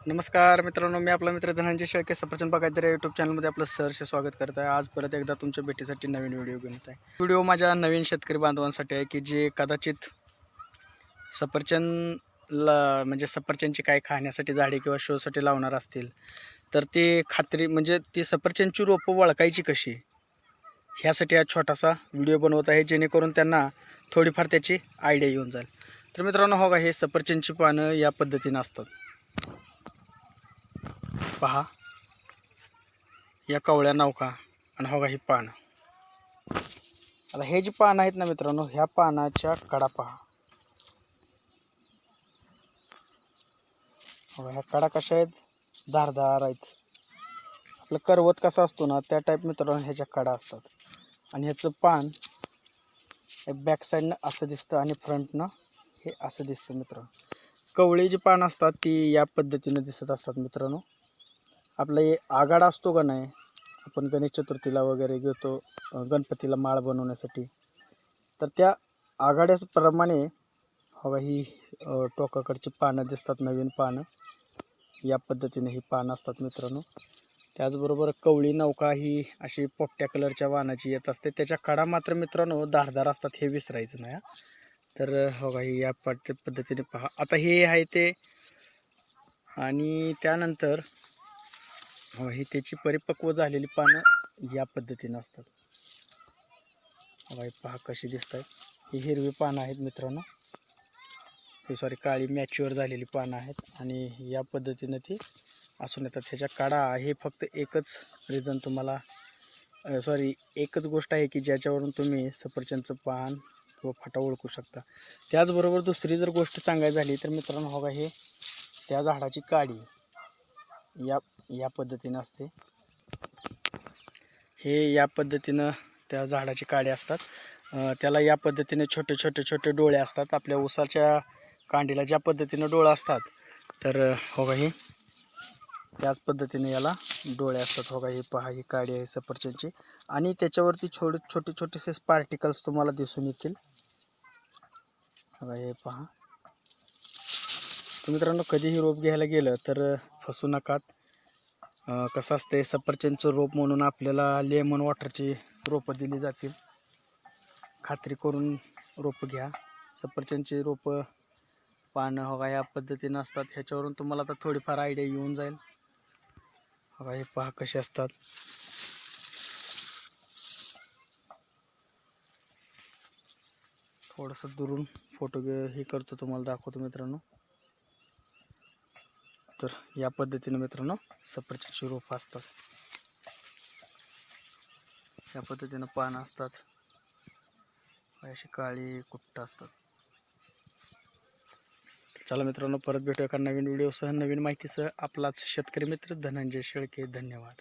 नमस्कार मित्रांनो मी आपला मित्र धनंजय शेळके सफरचंद बघायचं या यूट्यूब चॅनलमध्ये आपलं सहर्ष स्वागत करत आहे. आज परत एकदा तुमच्या भेटीसाठी नवीन व्हिडिओ घेऊन येत आहे. व्हिडिओ माझ्या नवीन शेतकरी बांधवांसाठी आहे की जे कदाचित सफरचंदला म्हणजे सफरचंदची काय खाण्यासाठी झाडे किंवा शोसाठी लावणार असतील तर ते खात्री म्हणजे ती सफरचंदची रोपं वळखायची कशी ह्यासाठी हा छोटासा व्हिडिओ बनवत आहे जेणेकरून त्यांना थोडीफार त्याची आयडिया येऊन जाईल. तर मित्रांनो हो का हे सफरचंदची पानं या पद्धतीनं असतात. पहा. या कवळ्या नौका आणि हो ही पानं. आता हे जी पानं आहेत ना मित्रांनो ह्या पानाच्या कडा पहा. हो ह्या कडा कशा आहेत? धारदार आहेत. आपलं करवत कसा असतो ना त्या टाईप मित्रांनो ह्याच्या कडा असतात. आणि ह्याचं पान हे बॅक साईडनं असं दिसतं आणि फ्रंटनं हे असं दिसतं मित्रांनो. कवळी जी पानं असतात ती या पद्धतीनं दिसत असतात मित्रांनो. आपला हे आगाडा असतो का नाही आपण गणेश चतुर्थीला वगैरे घेतो गणपतीला माळ बनवण्यासाठी. तर त्या आघाड्याप्रमाणे हवा ही टोकाकडची पानं दिसतात नवीन पानं. या पद्धतीने ही पानं असतात मित्रांनो. त्याचबरोबर कवळी नौका ही अशी पोपट्या कलरच्या वाहनाची येत असते. त्याच्या कडा मात्र मित्रांनो धारदार असतात हे विसरायचं नाही हा. तर हो ही या पद्धतीने पहा. आता हे आहे ते आणि त्यानंतर हो ही त्याची परिपक्व झालेली पानं या पद्धतीनं असतात. बाई पहा कशी दिसत आहेत ही हिरवी पानं आहेत मित्रांनो. हे सॉरी काळी मॅच्युअर झालेली पानं आहेत आणि या पद्धतीनं ती असून येतात. ह्याच्या काढा हे फक्त एकच रिझन तुम्हाला सॉरी एकच गोष्ट आहे की ज्याच्यावरून तुम्ही सफरचंदचं पान किंवा फाटा ओळखू शकता. त्याचबरोबर दुसरी जर गोष्ट सांगायची झाली तर मित्रांनो हो का हे त्या झाडाची काडी या या पद्धतीनं असते. हे या पद्धतीनं त्या झाडाचे काडे असतात. त्याला या पद्धतीने छोटे छोटे छोटे डोळे असतात. आपल्या उसाच्या कांडीला ज्या पद्धतीनं डोळा असतात तर होगा हो का हे? त्याच पद्धतीने याला डोळे असतात. हो का पहा ही काडी आहे सफरचंदची. आणि त्याच्यावरती छोटे छोटे छोटेसे पार्टिकल्स तुम्हाला दिसून येतील. हो हे पहा. तर मित्रांनो कधीही रोप घ्यायला गेलं तर फसू नकात. कसं असते सफरचंदचं रोप म्हणून आपल्याला लेमन वॉटरची रोपं दिली जातील. खात्री करून रोपं घ्या. सफरचंदची रोपं पानं हो या पद्धतीनं असतात. ह्याच्यावरून तुम्हाला आता थोडीफार आयडिया येऊन जाईल. हो हवा हे पहा कसे असतात. थोडंसं दुरून फोटो हे करतो तुम्हाला दाखवतो मित्रांनो. तर या पद्धतीने मित्रांनो सफरचंदची रोपं असतात या पद्धतीनं पानं असतात. अशी काळी कुट्ट असतात. चला मित्रांनो परत भेटूया का नवीन व्हिडिओसह नवीन माहितीसह आपलाच शेतकरी मित्र धनंजय शेळके. धन्यवाद.